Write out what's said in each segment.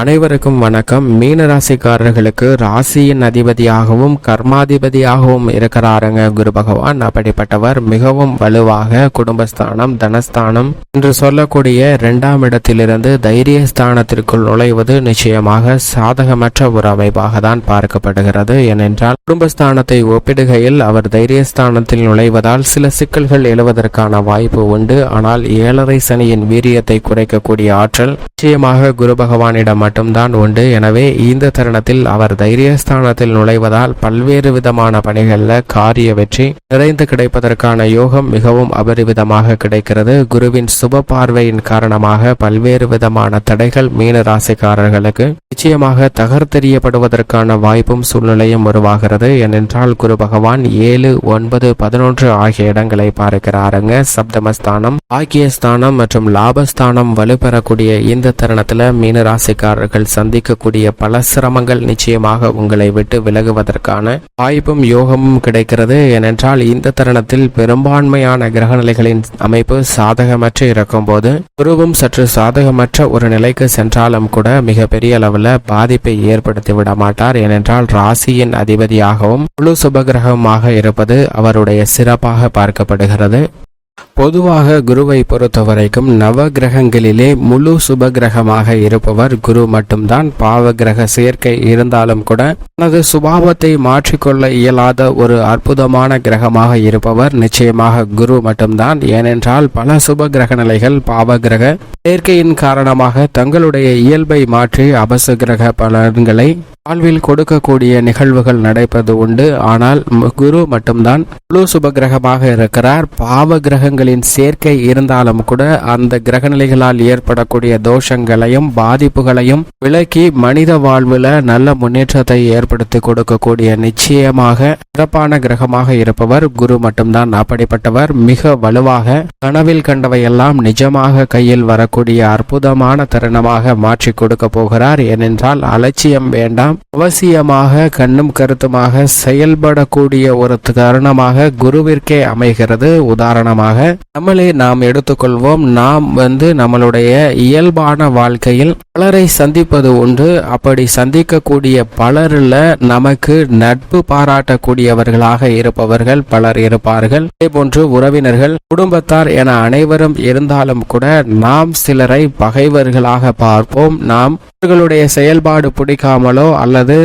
அனைவருக்கும் வணக்கம். மீன ராசிக்காரர்களுக்கு ராசியின் அதிபதியாகவும் கர்மாதிபதியாகவும் இருக்கிறாருங்க குரு பகவான். அப்படிப்பட்டவர் மிகவும் வலுவாக குடும்பஸ்தானம் தனஸ்தானம் என்று சொல்லக்கூடிய இரண்டாம் இடத்திலிருந்து தைரியஸ்தானத்திற்குள் நுழைவது நிச்சயமாக சாதகமற்ற ஒரு அமைப்பாக தான் பார்க்கப்படுகிறது. ஏனென்றால் குடும்பஸ்தானத்தை ஒப்பிடுகையில் அவர் தைரியஸ்தானத்தில் நுழைவதால் சில சிக்கல்கள் எழுவதற்கான வாய்ப்பு உண்டு. ஆனால் ஏழரை சனியின் வீரியத்தை குறைக்கக்கூடிய ஆற்றல் நிச்சயமாக குரு பகவானிடம் மட்டும்தான் உண்டு. எனவே இந்த தருணத்தில் அவர் தைரியஸ்தானத்தில் நுழைவதால் பல்வேறு விதமான பணிகளில் காரிய வெற்றி நிறைந்து கிடைப்பதற்கான யோகம் மிகவும் அபரிவிதமாக கிடைக்கிறது. குருவின் சுப பார்வையின் காரணமாக பல்வேறு விதமான தடைகள் மீன ராசிக்காரர்களுக்கு நிச்சயமாக தகர்த்தெறியப்படுவதற்கான வாய்ப்பும் சூழ்நிலையும் உருவாகிறது. ஏனென்றால் குரு பகவான் ஏழு ஒன்பது பதினொன்று ஆகிய இடங்களை பார்க்கிறாருங்க. சப்தமஸ்தானம் ஆக்கியஸ்தானம் மற்றும் லாபஸ்தானம் வலுப்பெறக்கூடிய இந்த தருணத்துல மீன ராசிக்காரர்கள் சந்திக்கக்கூடிய பல சிரமங்கள் நிச்சயமாக உங்களை விட்டு விலகுவதற்கான வாய்ப்பும் யோகமும் கிடைக்கிறது. ஏனென்றால் இந்த தருணத்தில் பெரும்பான்மையான கிரகநிலைகளின் அமைப்பு சாதகமற்று இருக்கும்போது குருவும் சற்று சாதகமற்ற ஒரு நிலைக்கு சென்றாலும் கூட மிக பெரிய போல பாதிப்பை ஏற்படுத்தி விட மாட்டார். ஏனென்றால் ராசியின் அதிபதியாகவும் முழு சுபகிரகமாக இருப்பது அவருடைய சிறப்பாக பார்க்கப்படுகிறது. பொதுவாக குருவை பொறுத்தவரைக்கும் நவ கிரகங்களிலே முழு சுப கிரகமாக இருப்பவர் குரு மட்டும்தான். பாவ கிரக சேர்க்கை இருந்தாலும் கூட தனது சுபாவத்தை மாற்றிக்கொள்ள இயலாத ஒரு அற்புதமான கிரகமாக இருப்பவர் நிச்சயமாக குரு மட்டும்தான். ஏனென்றால் பல சுப கிரக நிலைகள் பாவ கிரக சேர்க்கையின் காரணமாக தங்களுடைய இயல்பை மாற்றி அபச கிரக பலன்களை வாழ்வில் கொடுக்கக்கூடிய நிகழ்வுகள் நடைபெறுவது உண்டு. ஆனால் குரு மட்டும்தான் முழு சுப கிரகமாக இருக்கிறார். பாவ கிரகங்களின் சேர்க்கை இருந்தாலும் கூட அந்த கிரகநிலைகளால் ஏற்படக்கூடிய தோஷங்களையும் பாதிப்புகளையும் விலக்கி மனித வாழ்வில் நல்ல முன்னேற்றத்தை ஏற்படுத்தி கொடுக்கக்கூடிய நிச்சயமாக சிறப்பான கிரகமாக இருப்பவர் குரு மட்டும்தான். அப்படிப்பட்டவர் மிக வலுவாக கனவில் கண்டவையெல்லாம் நிஜமாக கையில் வரக்கூடிய அற்புதமான தருணமாக மாற்றி கொடுக்க போகிறார். ஏனென்றால் அலட்சியம் வேண்டாம் அவசியமாக கண்ணும் கருத்துமாக செயல்படக்கூடிய ஒரு தருணமாக குருவிற்கே அமைகிறது. உதாரணமாக நம்மளே நாம் எடுத்துக்கொள்வோம் நாம் வந்து நம்மளுடைய இயல்பான வாழ்க்கையில் பலரை சந்திப்பது உண்டு. அப்படி சந்திக்கக்கூடிய பலரில் நமக்கு நட்பு பாராட்டக்கூடியவர்களாக இருப்பவர்கள் பலர் இருப்பார்கள். அதே போன்று உறவினர்கள் குடும்பத்தார் என அனைவரும் இருந்தாலும் கூட நாம் சிலரை பகைவர்களாக பார்ப்போம். நாம் அவர்களுடைய செயல்பாடு பிடிக்காமலோ அல்லது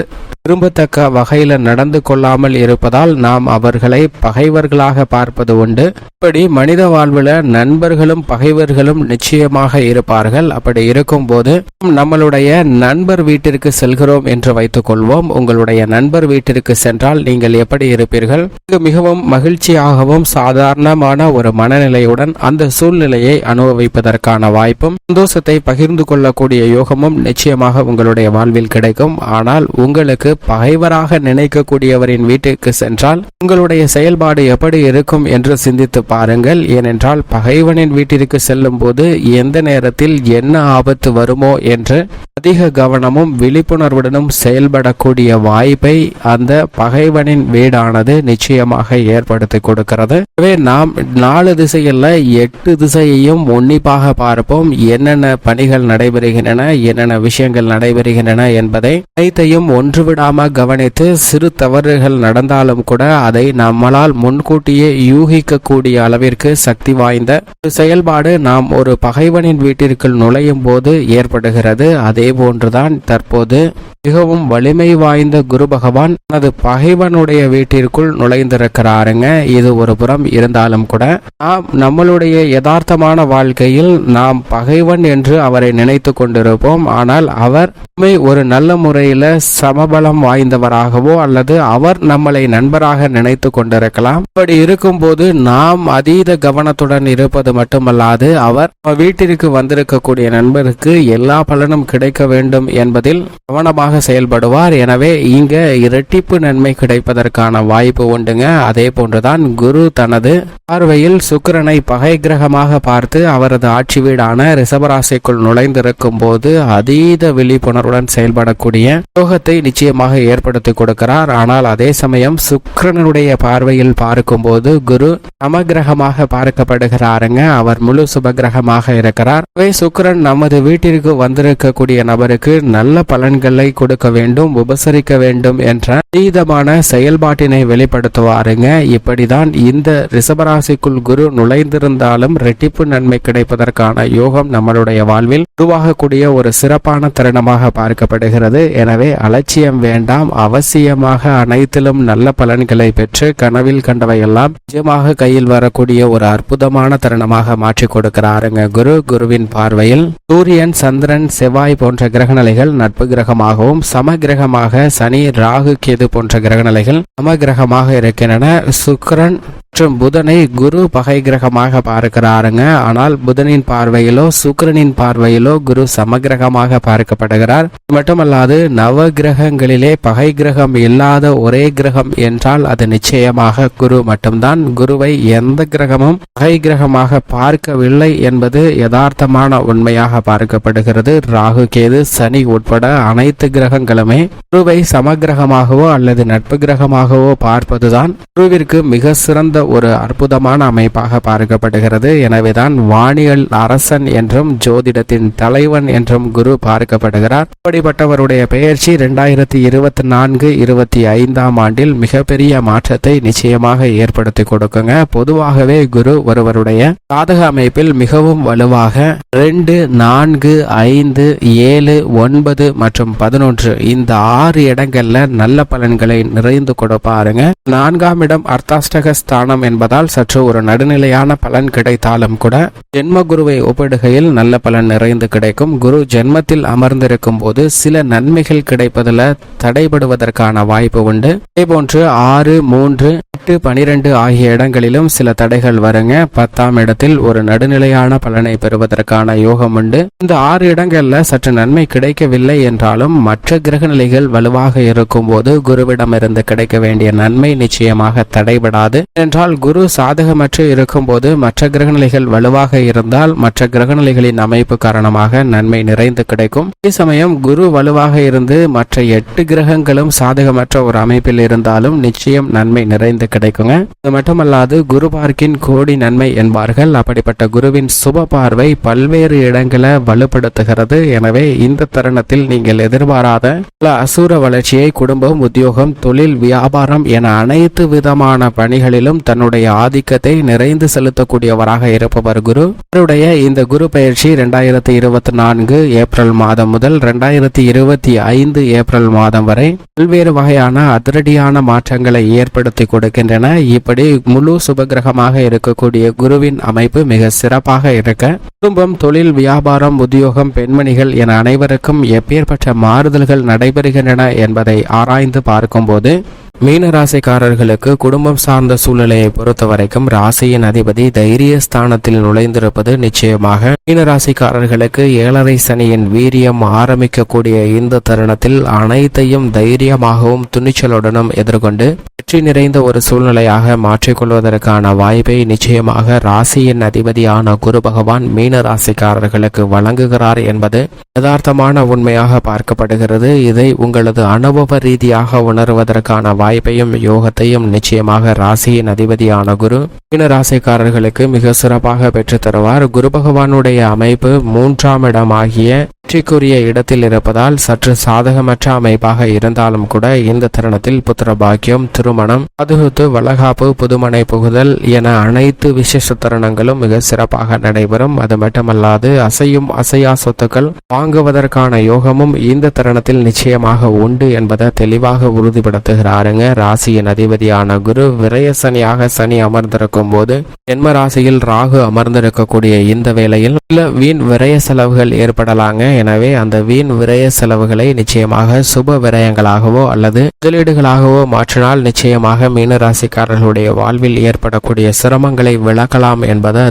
விரும்பத்தக்க வகையில் நடந்து கொள்ளாமல் இருப்பதால் நாம் அவர்களை பகைவர்களாக பார்ப்பது உண்டு. இப்படி மனித வாழ்வில் நண்பர்களும் பகைவர்களும் நிச்சயமாக இருப்பார்கள். அப்படி இருக்கும் போது நம்மளுடைய நண்பர் வீட்டிற்கு செல்கிறோம் என்று வைத்துக் கொள்வோம் உங்களுடைய நண்பர் வீட்டிற்கு சென்றால் நீங்கள் எப்படி இருப்பீர்கள்? இங்கு மிகவும் மகிழ்ச்சியாகவும் சாதாரணமான ஒரு மனநிலையுடன் அந்த சூழ்நிலையை அனுபவிப்பதற்கான வாய்ப்பும் சந்தோஷத்தை பகிர்ந்து கொள்ளக்கூடிய யோகமும் நிச்சயமாக உங்களுடைய வாழ்வில் கிடைக்கும். ஆனால் உங்களுக்கு பகைவராக நினைக்கக்கூடியவரின் வீட்டுக்கு சென்றால் உங்களுடைய செயல்பாடு எப்படி இருக்கும் என்று சிந்தித்து பாருங்கள். ஏனென்றால் பகைவனின் வீட்டிற்கு செல்லும் போது எந்த நேரத்தில் என்ன ஆபத்து வருமோ என்று அதிக கவனமும் விழிப்புணர்வுடனும் செயல்படக்கூடிய வாய்ப்பை அந்த பகைவனின் வீடானது நிச்சயமாக ஏற்படுத்தி கொடுக்கிறது. எனவே நாம் நாலு திசைகளில் எட்டு திசையையும் உன்னிப்பாக பார்ப்போம். என்னென்ன பணிகள் நடைபெறுகின்றன என்னென்ன விஷயம் விஷயங்கள் நடைபெறுகின்றன என்பதை அனைத்தையும் ஒன்றுவிடாம கவனித்து சிறு தவறுகள் நடந்தாலும் கூட அதை நம்மளால் முன்கூட்டியே யூகிக்கக்கூடிய அளவிற்கு சக்தி வாய்ந்த ஒரு செயல்பாடு நாம் ஒரு பகைவனின் வீட்டிற்குள் நுழையும் போது ஏற்படுகிறது. அதே போன்றுதான் தற்போது மிகவும் வலிமை வாய்ந்த குரு பகவான் தனது பகைவனுடைய வீட்டிற்குள் நுழைந்திருக்கிறாருங்க. இது ஒரு புறம் இருந்தாலும் கூட நாம் நம்மளுடைய யதார்த்தமான வாழ்க்கையில் நாம் பகைவன் என்று அவரை நினைத்து கொண்டிருப்போம். ஆனால் அவர் நம்மை ஒரு நல்ல முறையில் சமபலம் வாய்ந்தவராகவோ அல்லது அவர் நம்மளை நண்பராக நினைத்து கொண்டிருக்கலாம். அப்படி இருக்கும்போது நாம் அதீத கவனத்துடன் இருப்பது மட்டுமல்லாது அவர் வீட்டிற்கு வந்திருக்கக்கூடிய நண்பருக்கு எல்லா பலனும் கிடைக்க வேண்டும் என்பதில் கவனமாக செயல்படுவார். எனவே இங்க இரட்டிப்பு நன்மை கிடைப்பதற்கான வாய்ப்பு உண்டுங்க. அதே போன்றுதான் குரு தனது பார்வையில் சுக்கிரனை பகை கிரகமாக பார்த்து அவரது ஆட்சி வீடான ரிசபராசிக்குள் நுழைந்திருக்கும் போது அதீத அதீத விழிப்புணர்வுடன் செயல்படக்கூடிய யோகத்தை நிச்சயமாக ஏற்படுத்தி கொடுக்கிறார். ஆனால் அதே சமயம் சுக்கிரனுடைய பார்வையில் பார்க்கும்போது குரு சமகிரகமாக பார்க்கப்படுகிறாருங்க. அவர் முழு சுபகிரகமாக இருக்கிறார். சுக்கரன் நமது வீட்டிற்கு வந்திருக்கக்கூடிய நபருக்கு நல்ல பலன்களை கொடுக்க வேண்டும் உபசரிக்க வேண்டும் என்ற தீதமான செயல்பாட்டினை வெளிப்படுத்துவாருங்க. இப்படிதான் இந்த ரிஷபராசிக்குள் குரு நுழைந்திருந்தாலும் ரெட்டிப்பு நன்மை கிடைப்பதற்கான யோகம் நம்மளுடைய வாழ்வில் உருவாகக்கூடிய ஒரு சிறப்பான தருணமாக பார்க்கப்படுகிறது. எனவே அலட்சியம் வேண்டாம். அவசியமாக அனைத்திலும் நல்ல பலன்களை பெற்று கனவில் கண்டவையெல்லாம் நிஜமாக கையில் வரக்கூடிய ஒரு அற்புதமான தருணமாக மாற்றி கொடுக்கிறாருங்க. குரு குருவின் பார்வையில் சூரியன் சந்திரன் செவ்வாய் போன்ற கிரகநிலைகள் நட்பு கிரகமாகவும் சம கிரகமாக சனி ராகு கேது போன்ற கிரகநிலைகள் சம கிரகமாக இருக்கின்றன. சுக்கிரன் மற்றும் புதனை குரு பகை கிரகமாக பார்க்கிறாருங்க. ஆனால் புதனின் பார்வையிலோ சுக்கிரனின் பார்வையிலோ குரு சமகிரகமாக பார்க்கப்படுகிறார். மட்டுமல்லாது நவ கிரகங்களிலே பகை கிரகம் இல்லாத ஒரே கிரகம் என்றால் அது நிச்சயமாக குரு மட்டும்தான். குருவை எந்த கிரகமும் பகை கிரகமாக பார்க்கவில்லை என்பது யதார்த்தமான உண்மையாக பார்க்கப்படுகிறது. ராகு கேது சனி உட்பட அனைத்து கிரகங்களுமே குருவை சமகிரகமாகவோ அல்லது நட்பு கிரகமாகவோ பார்ப்பதுதான் குருவிற்கு மிக சிறந்த ஒரு அற்புதமான அமைப்பாக பார்க்கப்படுகிறது. எனவேதான் வானியல் அரசன் என்றும் ஜோதிடத்தின் தலைவன் என்றும் குரு பார்க்கப்படுகிறார். அப்படிப்பட்டவருடைய பெயர்ச்சி இரண்டாயிரத்தி இருபத்தி நான்கு இருபத்தி ஐந்தாம் ஆண்டில் மிகப்பெரிய மாற்றத்தை நிச்சயமாக ஏற்படுத்தி கொடுக்குங்க. பொதுவாகவே குரு ஒருவருடைய சாதக அமைப்பில் மிகவும் வலுவாக ரெண்டு நான்கு ஐந்து ஏழு ஒன்பது மற்றும் பதினொன்று இந்த ஆறு இடங்கள்ல நல்ல பலன்களை நிறைந்து கொடுப்பாருங்க. நான்காம் இடம் அர்த்தாஷ்டக ஸ்தானம் என்பதால் சற்று ஒரு நடுநிலையான பலன் கிடைத்தாலும் கூட ஜென்ம குருவை ஒப்பிடுகையில் நல்ல பலன் நிறைந்து கிடைக்கும். குரு ஜென்மத்தில் அமர்ந்திருக்கும் போது சில நன்மைகள் கிடைப்பதில் தடைபடுவதற்கான வாய்ப்பு உண்டு. இதேபோன்று ஆறு மூன்று எட்டு பனிரெண்டு ஆகிய இடங்களிலும் சில தடைகள் வருங்க. பத்தாம் இடத்தில் ஒரு நடுநிலையான பலனை பெறுவதற்கான யோகம் உண்டு. இந்த ஆறு இடங்கள்ல சற்று நன்மை கிடைக்கவில்லை என்றாலும் மற்ற கிரக நிலைகள் வலுவாக இருக்கும் போது குருவிடமிருந்து கிடைக்க வேண்டிய நன்மை நிச்சயமாக தடைபடாது. என்றால் குரு சாதகமற்று இருக்கும்போது மற்ற கிரகநிலைகள் வலுவாக இருந்தால் மற்ற கிரகநிலைகளின் அமைப்பு காரணமாக நன்மை நிறைந்து கிடைக்கும். அதே சமயம் குரு வலுவாக இருந்து மற்ற எட்டு கிரகங்களும் சாதகமற்ற ஒரு அமைப்பில் இருந்தாலும் நிச்சயம் நன்மை நிறைந்து கிடைக்குங்க. அது மட்டுமல்லாது குரு பார்க்கின் கோடி நன்மை என்பார்கள். அப்படிப்பட்ட குருவின் சுப பார்வை பல்வேறு இடங்களை வலுப்படுத்துகிறது. எனவே இந்த தருணத்தில் நீங்கள் எதிர்பாராத பல அசூர வளர்ச்சியை குடும்பம் உத்தியோகம் தொழில் வியாபாரம் என அனைத்து விதமான பணிகளிலும் தன்னுடைய ஆதிக்கத்தை நிறைந்து செலுத்தக்கூடியவராக இருப்பவர் குரு. அவருடைய இந்த குரு பயிற்சி இரண்டாயிரத்தி இருபத்தி நான்கு ஏப்ரல் மாதம் முதல் இரண்டாயிரத்தி இருபத்தி ஐந்து ஏப்ரல் மாதம் வரை பல்வேறு வகையான அதிரடியான மாற்றங்களை ஏற்படுத்தி கொடுக்கின்றன. இப்படி முழு சுபகிரகமாக இருக்கக்கூடிய குருவின் அமைப்பு மிக சிறப்பாக இருக்க குடும்பம் தொழில் வியாபாரம் உத்தியோகம் பெண்மணிகள் என அனைவருக்கும் எப்பேற்பட்ட மாறுதல்கள் நடைபெறுகின்றன என்பதை ஆராய்ந்து பார்க்கும்போது மீனராசிக்காரர்களுக்கு குடும்பம் சார்ந்த சூழ்நிலையை பொறுத்த வரைக்கும் ராசியின் அதிபதி தைரிய ஸ்தானத்தில் நுழைந்திருப்பது நிச்சயமாக மீனராசிக்காரர்களுக்கு ஏழரை சனியின் வீரியம் ஆரம்பிக்கக்கூடிய இந்த தருணத்தில் அனைத்தையும் தைரியமாகவும் துணிச்சலுடனும் எதிர்கொண்டு வெற்றி நிறைந்த ஒரு சூழ்நிலையாக மாற்றிக்கொள்வதற்கான வாய்ப்பை நிச்சயமாக ராசியின் அதிபதியான குரு பகவான் மீன ராசிக்காரர்களுக்கு வழங்குகிறார் என்பது யதார்த்தமான உண்மையாக பார்க்கப்படுகிறது. இதை உங்களது அனுபவ ரீதியாக உணர்வதற்கான வாய்ப்பையும் யோகத்தையும் நிச்சயமாக ராசியின் அதிபதியான குரு மீன ராசிக்காரர்களுக்கு மிக சிறப்பாக பெற்று தருவார். குரு பகவானுடைய அமைப்பு மூன்றாம் இடமாகிய வெற்றிக்குரிய இடத்தில் இருப்பதால் சற்று சாதகமற்ற அமைப்பாக இருந்தாலும் கூட இந்த தருணத்தில் புத்திர பாக்கியம் திருமணம் பாதுகாத்து வளகாப்பு புதுமனை புகுதல் என அனைத்து விசேஷ தருணங்களும் மிக சிறப்பாக நடைபெறும். அது மட்டுமல்லாது அசையும் அசையா சொத்துக்கள் வாங்குவதற்கான யோகமும் இந்த தருணத்தில் நிச்சயமாக உண்டு என்பதை தெளிவாக உறுதிப்படுத்துகிறாருங்க. ராசியின் அதிபதியான குரு விரய சனியாக சனி அமர்ந்திருக்கும் போது ஜென்ம ராசியில் ராகு அமர்ந்திருக்கக்கூடிய இந்த வேளையில் சில வீண் விரய செலவுகள் ஏற்படலாங்க. எனவே அந்த வீண் விரய செலவுகளை நிச்சயமாக சுப விரயங்களாகவோ அல்லது முதலீடுகளாகவோ மாற்றினால் நிச்சயமாக மீனராசிக்காரர்களுடைய வாழ்வில் ஏற்படக்கூடிய சிரமங்களை விளக்கலாம் என்பதை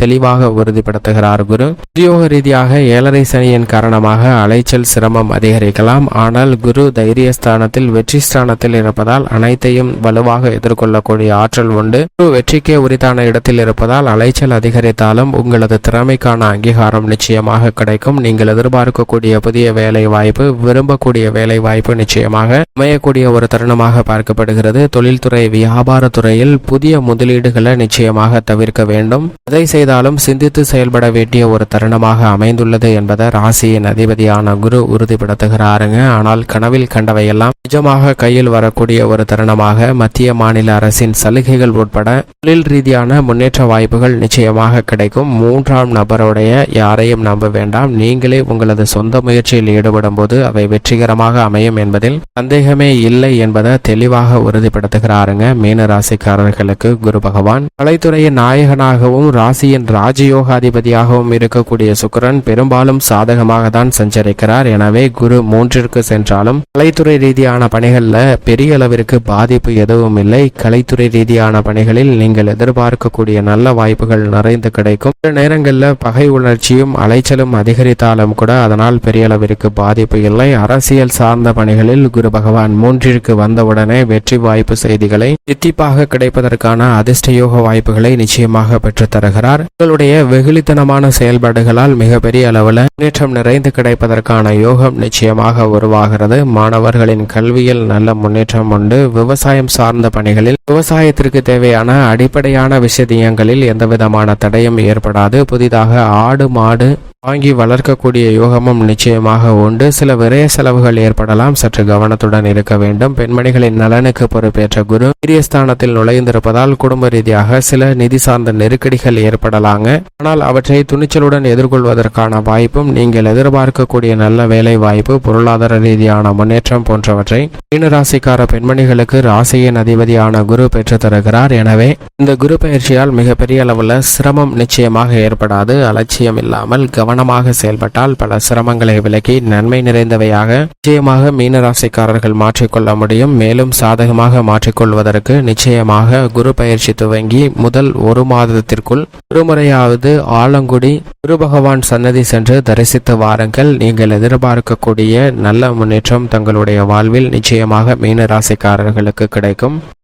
தெளிவாக உறுதிப்படுத்துகிறார் குரு. உத்தியோக ரீதியாக ஏழரை சனியின் காரணமாக அலைச்சல் சிரமம் அதிகரிக்கலாம். ஆனால் குரு தைரியஸ்தானத்தில் வெற்றி ஸ்தானத்தில் இருப்பதால் அனைத்தையும் வலுவாக எதிர்கொள்ளக்கூடிய ஆற்றல் உண்டு. குரு வெற்றிக்கே உரித்தான இடத்தில் இருப்பதால் அலைச்சல் அதிகரித்தாலும் உங்களது திறமைக்கான அங்கீகாரம் நிச்சயமாக கிடைக்கும். நீங்களது எதிர்பார்க்கக்கூடிய புதிய வேலை வாய்ப்பு விரும்பக்கூடிய வேலை வாய்ப்பு நிச்சயமாக அமையக்கூடிய ஒரு தருணமாக பார்க்கப்படுகிறது. தொழில்துறை வியாபாரத்துறையில் புதிய முதலீடுகளை நிச்சயமாக தவிர்க்க வேண்டும். எதை செய்தாலும் சிந்தித்து செயல்பட வேண்டிய ஒரு தருணமாக அமைந்துள்ளது என்பதை ராசியின் அதிபதியான குரு உறுதிப்படுத்துகிறாருங்க. ஆனால் கனவில் கண்டவையெல்லாம் நிஜமாக கையில் வரக்கூடிய ஒரு தருணமாக மத்திய மாநில அரசின் சலுகைகள் உட்பட தொழில் ரீதியான முன்னேற்ற வாய்ப்புகள் நிச்சயமாக கிடைக்கும். மூன்றாம் நபருடைய யாரையும் நம்ப வேண்டாம். நீங்களே உங்களது சொந்த முயற்சியில் ஈடுபடும் போது அவை வெற்றிகரமாக அமையும் என்பதில் சந்தேகமே இல்லை என்பதை தெளிவாக உறுதிப்படுத்துகிறாருங்க மீன ராசிக்காரர்களுக்கு குரு பகவான். கலைத்துறையின் நாயகனாகவும் ராசியின் ராஜயோகாதிபதியாகவும் இருக்கக்கூடிய சுக்கிரன் பெரும்பாலும் சாதகமாக தான் சஞ்சரிக்கிறார். எனவே குரு மூன்றிற்கு சென்றாலும் கலைத்துறை ரீதியான பணிகள்ல பெரிய அளவிற்கு பாதிப்பு எதுவும் இல்லை. கலைத்துறை ரீதியான பணிகளில் நீங்கள் எதிர்பார்க்கக்கூடிய நல்ல வாய்ப்புகள் நிறைந்து கிடைக்கும். சில நேரங்களில் பகை உணர்ச்சியும் அலைச்சலும் அதிகரித்தாலும் கூட அதனால் பெரிய அளவிற்கு பாதிப்பு இல்லை. அரசியல் சார்ந்த பணிகளில் குரு பகவான் மூன்றிற்கு வந்தவுடனே வெற்றி வாய்ப்பு செய்திகளை தித்திப்பாக கிடைப்பதற்கான அதிர்ஷ்டயோக வாய்ப்புகளை நிச்சயமாக பெற்றுத் தருகிறார். உங்களுடைய வெகுளித்தனமான செயல்பாடுகளால் மிகப்பெரிய அளவில் முன்னேற்றம் நிறைந்து கிடைப்பதற்கான யோகம் நிச்சயமாக உருவாகிறது. மாணவர்களின் கல்வியில் நல்ல முன்னேற்றம் உண்டு. விவசாயம் சார்ந்த பணிகளில் விவசாயத்திற்கு தேவையான அடிப்படையான விஷயங்களில் எந்தவிதமான தடையும் ஏற்படாது. புதிதாக ஆடு மாடு வாங்கி வளர்க்கக்கூடிய யோகமும் நிச்சயமாக உண்டு. சில விரய செலவுகள் ஏற்படலாம். சற்று கவனத்துடன் இருக்க வேண்டும். பெண்மணிகளின் நலனுக்கு பொறுப்பேற்ற குரு வீரியஸ்தானத்தில் நுழைந்திருப்பதால் குடும்ப ரீதியாக சில நிதி சார்ந்த நெருக்கடிகள் ஏற்படலாங்க. ஆனால் அவற்றை துணிச்சலுடன் எதிர்கொள்வதற்கான வாய்ப்பும் நீங்கள் எதிர்பார்க்கக்கூடிய நல்ல வேலை வாய்ப்பு பொருளாதார ரீதியான முன்னேற்றம் போன்றவற்றை மீனராசிக்கார பெண்மணிகளுக்கு ராசியின் அதிபதியான குரு பெற்றுத் தருகிறார் எனவே இந்த குரு பயிற்சியால் மிகப்பெரிய அளவில் சிரமம் நிச்சயமாக ஏற்படாது. அலட்சியம் இல்லாமல் கவனமாக செயல்பட்டால் பல சிரமங்களை விலக்கி நன்மை நிறைந்தவையாக நிச்சயமாக மீனராசிக்காரர்கள் மாற்றிக்கொள்ள முடியும். மேலும் சாதகமாக மாற்றிக்கொள்வதற்கு நிச்சயமாக குரு பயிற்சி துவங்கி முதல் ஒரு மாதத்திற்குள் ஒரு முறையாவது ஆலங்குடி குரு பகவான் சன்னதி சென்று தரிசித்து வாருங்கள். நீங்கள் எதிர்பார்க்கக்கூடிய நல்ல முன்னேற்றம் தங்களுடைய வாழ்வில் நிச்சயமாக மீனராசிக்காரர்களுக்கு கிடைக்கும்.